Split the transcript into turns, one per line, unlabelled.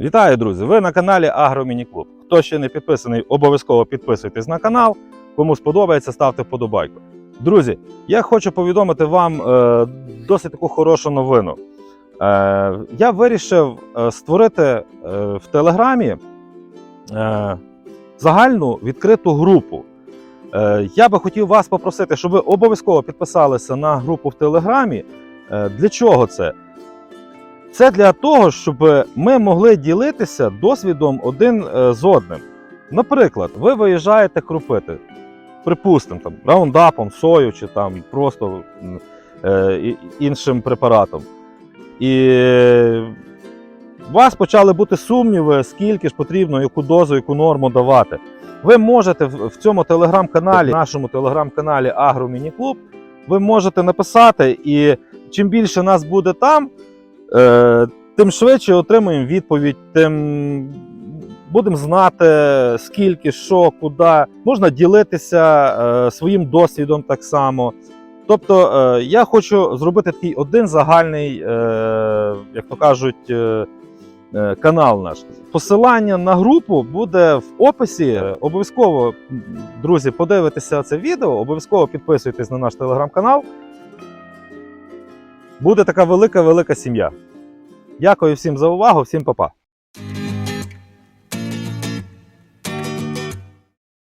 Вітаю, друзі! Ви на каналі Агромініклуб. Хто ще не підписаний, обов'язково підписуйтесь на канал. Кому сподобається, ставте вподобайку. Друзі, я хочу повідомити вам е, досить таку хорошу новину. Е, я вирішив е, створити е, в Телеграмі е, загальну відкриту групу. Е, я би хотів вас попросити, щоб ви обов'язково підписалися на групу в Телеграмі. Е, для чого це? Це для того, щоб ми могли ділитися досвідом один е, з одним. Наприклад, ви виїжджаєте крупити, припустимо, там, раундапом, сою чи там просто е, іншим препаратом. І у вас почали бути сумніви, скільки ж потрібно, яку дозу, яку норму давати. Ви можете в цьому телеграм-каналі, нашому телеграм-каналі Агромініклуб, ви можете написати, і чим більше нас буде там, тим швидше отримуємо відповідь, тим будемо знати, скільки, що, куди. Можна ділитися е, своїм досвідом так само. Тобто, е, я хочу зробити такий один загальний, е, як то кажуть, е, е, канал наш. Посилання на групу буде в описі. Е, Обов'язково, друзі, подивитеся це відео, обов'язково підписуйтесь на наш телеграм-канал. Буде така велика-велика сім'я. Дякую всім за увагу, всім па-па.